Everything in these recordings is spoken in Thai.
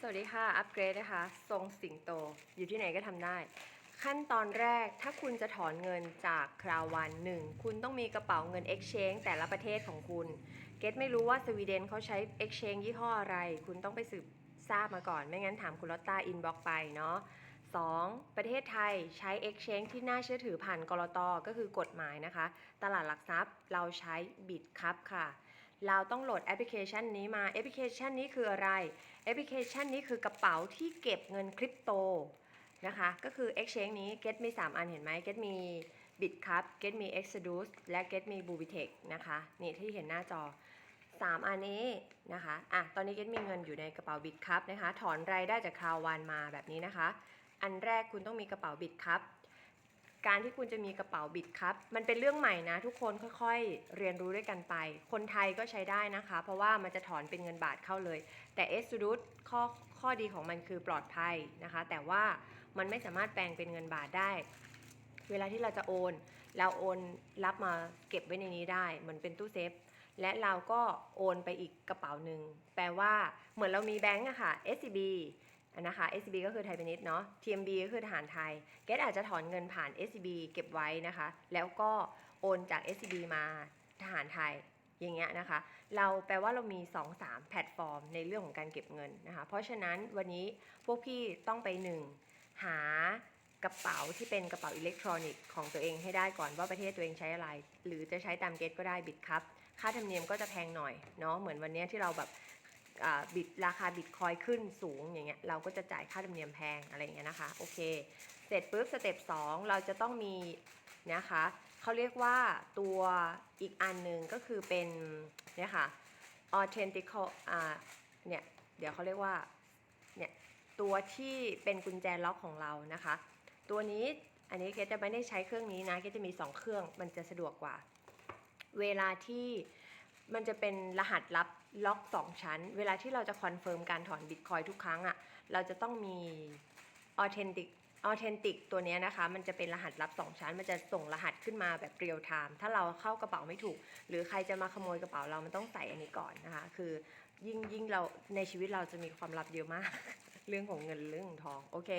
สวัสดีค่ะ อัปเกรดนะคะ ทรงสิงโต อยู่ที่ไหนก็ทำได้ ขั้นตอนแรกถ้าคุณจะถอนเงินจากคราววันหนึ่งคุณต้องมีกระเป๋าเงิน Exchange แต่ละประเทศของคุณ เกตไม่รู้ว่าสวีเดนเขาใช้ Exchange ยี่ห้ออะไร คุณต้องไปสืบทราบมาก่อน ไม่งั้นถามคุณลอตตาอินบ็อกไปเนาะ 2. ประเทศไทยใช้ Exchange ที่น่าเชื่อถือผ่านกรตก็คือกฎหมายนะคะ ตลาดหลักทรัพย์เราใช้บิตครับค่ะ เราต้องโหลดแอปพลิเคชันนี้มา แอปพลิเคชันนี้คืออะไร แอปพลิเคชันนี้คือกระเป๋าที่เก็บเงินคริปโตนะคะ ก็คือ Exchange นี้ Get มี 3 อันเห็นไหม Get มี Bitcup Get มี Exodus และ Get มี b u b i t e c h นะคะ นี่ที่เห็นหน้าจอ 3 อันนี้นะคะ อะ ตอนนี้ Get มีเงินอยู่ในกระเป๋า Bitcup นะคะ ถอนรายได้จากคราววันมาแบบนี้นะคะ อันแรกคุณต้องมีกระเป๋า Bitcup การที่คุณจะมีกระเป๋าบิดครับ มันเป็นเรื่องใหม่นะ ทุกคนค่อยๆ เรียนรู้ด้วยกันไป คนไทยก็ใช้ได้นะคะ เพราะว่ามันจะถอนเป็นเงินบาทเข้าเลย แต่ e x o d u s ข้อข้อดีของมันคือปลอดภัยนะคะ แต่ว่ามันไม่สามารถแปลงเป็นเงินบาทได้ เวลาที่เราจะโอน เราโอนรับมาเก็บไว้ในนี้ได้ เหมือนเป็นตู้เซฟและเราก็โอนไปอีกกระเป๋าหนึ่งแปลว่าเหมือนเรามีแบงก์อะค่ะ SCB นะคะ SCB ก็คือไทยพาณิชย์เนาะ TMB ก็คือทหารไทย เกตอาจจะถอนเงินผ่าน SCB เก็บไว้นะคะ แล้วก็โอนจาก SCB มาทหารไทยอย่างเงี้ยนะคะ เราแปลว่าเรามี 2-3 แพลตฟอร์ม ในเรื่องของการเก็บเงินนะคะ เพราะฉะนั้นวันนี้พวกพี่ต้องไปหนึ่งหากระเป๋าที่เป็นกระเป๋าอิเล็กทรอนิกส์ของตัวเองให้ได้ก่อนว่าประเทศตัวเองใช้อะไร หรือจะใช้ตามเกตก็ได้บิตครับ ค่าธรรมเนียมก็จะแพงหน่อยเนาะเหมือนวันนี้ที่เราแบบ บิตราคาบิตคอยขึ้นสูงอย่างเงี้ยเราก็จะจ่ายค่าธรรมเนียมแพงอะไรอย่างเงี้ยนะคะโอเค เสร็จปุ๊บสเต็ป2เราจะต้องมีนะคะเขาเรียกว่าตัวอีกอันหนึ่งก็คือเป็นเนี่ยค่ะ authentical อ่าเนี่ยเดี๋ยวเขาเรียกว่าเนี่ยตัวที่เป็นกุญแจล็อกของเรานะคะ ตัวนี้อันนี้เกจะไม่ได้ใช้เครื่องนี้นะเกจะมี 2 เครื่องมันจะสะดวกกว่า เวลาที่ มันจะเป็นรหัสลับล็อก 2 ชั้น เวลาที่เราจะคอนเฟิร์มการถอนบิตคอยทุกครั้งอะ่ะ เราจะต้องมี authentic authentic ตัวนี้นะคะ มันจะเป็นรหัสลับ 2 ชั้น มันจะส่งรหัสขึ้นมาแบบเรียลไทม์ ถ้าเราเข้ากระเป๋าไม่ถูก หรือใครจะมาขโมยกระเป๋าเรา มันต้องใส่อันนี้ก่อนนะคะ คือยิ่งยิ่งเราในชีวิตเราจะมีความลับเยอะมาก เรื่องของเงินเรื่องของทอง โอเค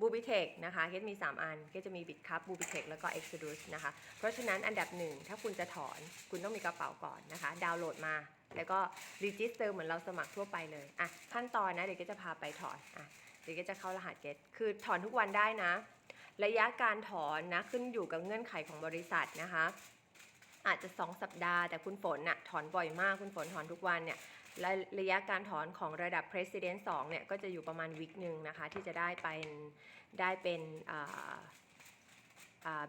บูบิเทคนะคะเกตมี 3 อันเกตจะมีบิตคัพบูบิเทคแล้วก็ Exodus นะคะ เพราะฉะนั้นอันดับหนึ่งถ้าคุณจะถอนคุณต้องมีกระเป๋าก่อนนะคะ ดาวน์โหลดมา แล้วก็รีจิสเตอร์เหมือนเราสมัครทั่วไปเลยอะขั้นตอนนะเดี๋ยวเกตจะพาไปถอนอะเดี๋ยวเกตจะเข้ารหัสเกตคือถอนทุกวันได้นะ ระยะการถอนนะขึ้นอยู่กับเงื่อนไขของบริษัทนะคะ อาจจะ 2 สัปดาห์แต่คุณฝนน่ะถอนบ่อยมากคุณฝนถอนทุกวันเนี่ยและระยะการถอนของระดับ President 2เนี่ยก็จะอยู่ประมาณวิกหนึ่งนะคะที่จะได้เป็นได้เป็น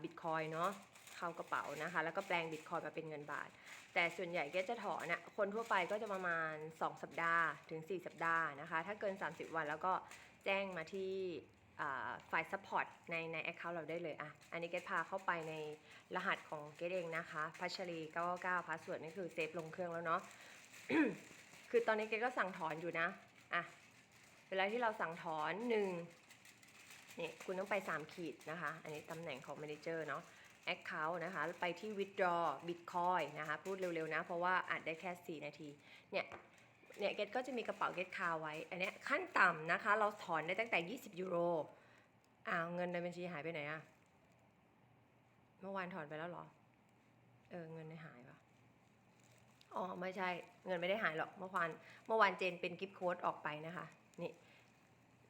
บิตคอยเนาะเข้ากระเป๋านะคะแล้วก็แปลงบิตคอยมาเป็นเงินบาท แต่ส่วนใหญ่ก็จะถอนน่ะคนทั่วไปก็จะประมาณ 2 สัปดาห์ถึง 4 สัปดาห์นะคะถ้าเกิน 30 วันแล้วก็แจ้งมาที่ ฝ่าย support ในใน account เราได้เลยอะอันนี้เกดพาเข้าไปในรหัสของเกดเองนะคะพัชรี999พาสเวิร์ดนี่คือเซฟลงเครื่องแล้วเนาะคือตอนนี้เกดก็สั่งถอนอยู่นะอะเวลาที่เราสั่งถอนหนึ่งนี่คุณต้องไป 3 ขีดนะคะ อันนี้ตำแหน่งของ Manager เนาะ Account นะคะ ไปที่ Withdraw Bitcoin นะคะ พูดเร็วๆนะ เพราะว่าอาจได้แค่ 4 นาที เนี่ย เนี่ยเกตก็จะมีกระเป๋าเกตคาไว้ อันเนี้ยขั้นต่ำนะคะ เราถอนได้ตั้งแต่ 20 ยูโรอ้าวเงินในบัญชีหายไปไหนอะเมื่อวานถอนไปแล้วหรอ เออเงินในหายปะอ๋อไม่ใช่เงินไม่ได้หายหรอกเมื่อวานเมื่อวานเจนเป็นกิฟต์โค้ดออกไปนะคะ นี่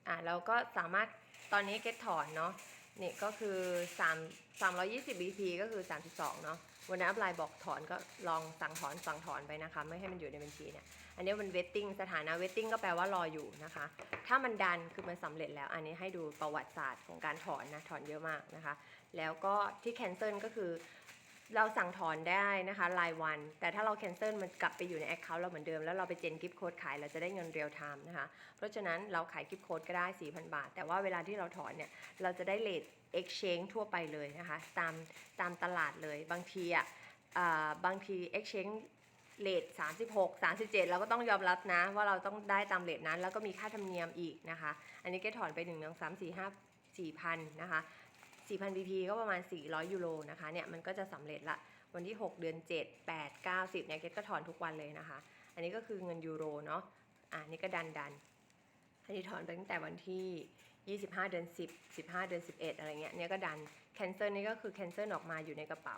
อะเราก็สามารถตอนนี้เกตถอนเนาะ นี่ก็คือ3 320 BP ก็คือ 32 เนาะวันนี้อัพไลน์บอกถอนก็ลองสั่งถอนสั่งถอนไปนะคะ ไม่ให้มันอยู่ในบัญชีเนี่ย อันนี้มันเวทติ้งสถานะเวทติ้งก็แปลว่ารออยู่นะคะ ถ้ามันดันคือมันสำเร็จแล้ว อันนี้ให้ดูประวัติศาสตร์ของการถอนนะ ถอนเยอะมากนะคะ แล้วก็ที่แคนเซิลก็คือ เราสั่งถอนได้นะคะรายวัน แต่ถ้าเราแคนเซิลมันกลับไปอยู่ในแอคเคาท์เราเหมือนเดิม แล้วเราไปเจนกิฟต์โค้ดขายเราจะได้เงินเรียลไทม์นะคะ เพราะฉะนั้นเราขายกิฟต์โค้ดก็ได้ 4,000 บาท แต่ว่าเวลาที่เราถอนเนี่ย เราจะได้เลท exchange ทั่วไปเลยนะคะ ตามตามตลาดเลยบางทีอะอ่าบางที exchange เลท36 37 เราก็ต้องยอมรับนะ ว่าเราต้องได้ตามเลทนั้น แล้วก็มีค่าธรรมเนียมอีกนะคะ อันนี้แกถอนไป1 2 3 4 5 4,000นะคะ 4,000 BP ก็ประมาณ 400 ยูโรนะคะ เนี่ยมันก็จะสำเร็จละ วันที่ 6 เดือน 7 8 9 10เนี่ยเกตก็ถอนทุกวันเลยนะคะ อันนี้ก็คือเงินยูโรเนาะ อ่านี่ก็ดันดัน อันอันนี้ถอนไปตั้งแต่วันที่ 25 เดือน 10 15 เดือน 11 อะไรเงี้ย เนี่ยก็ดัน แคนเซิลนี่ก็คือแคนเซิลออกมาอยู่ในกระเป๋า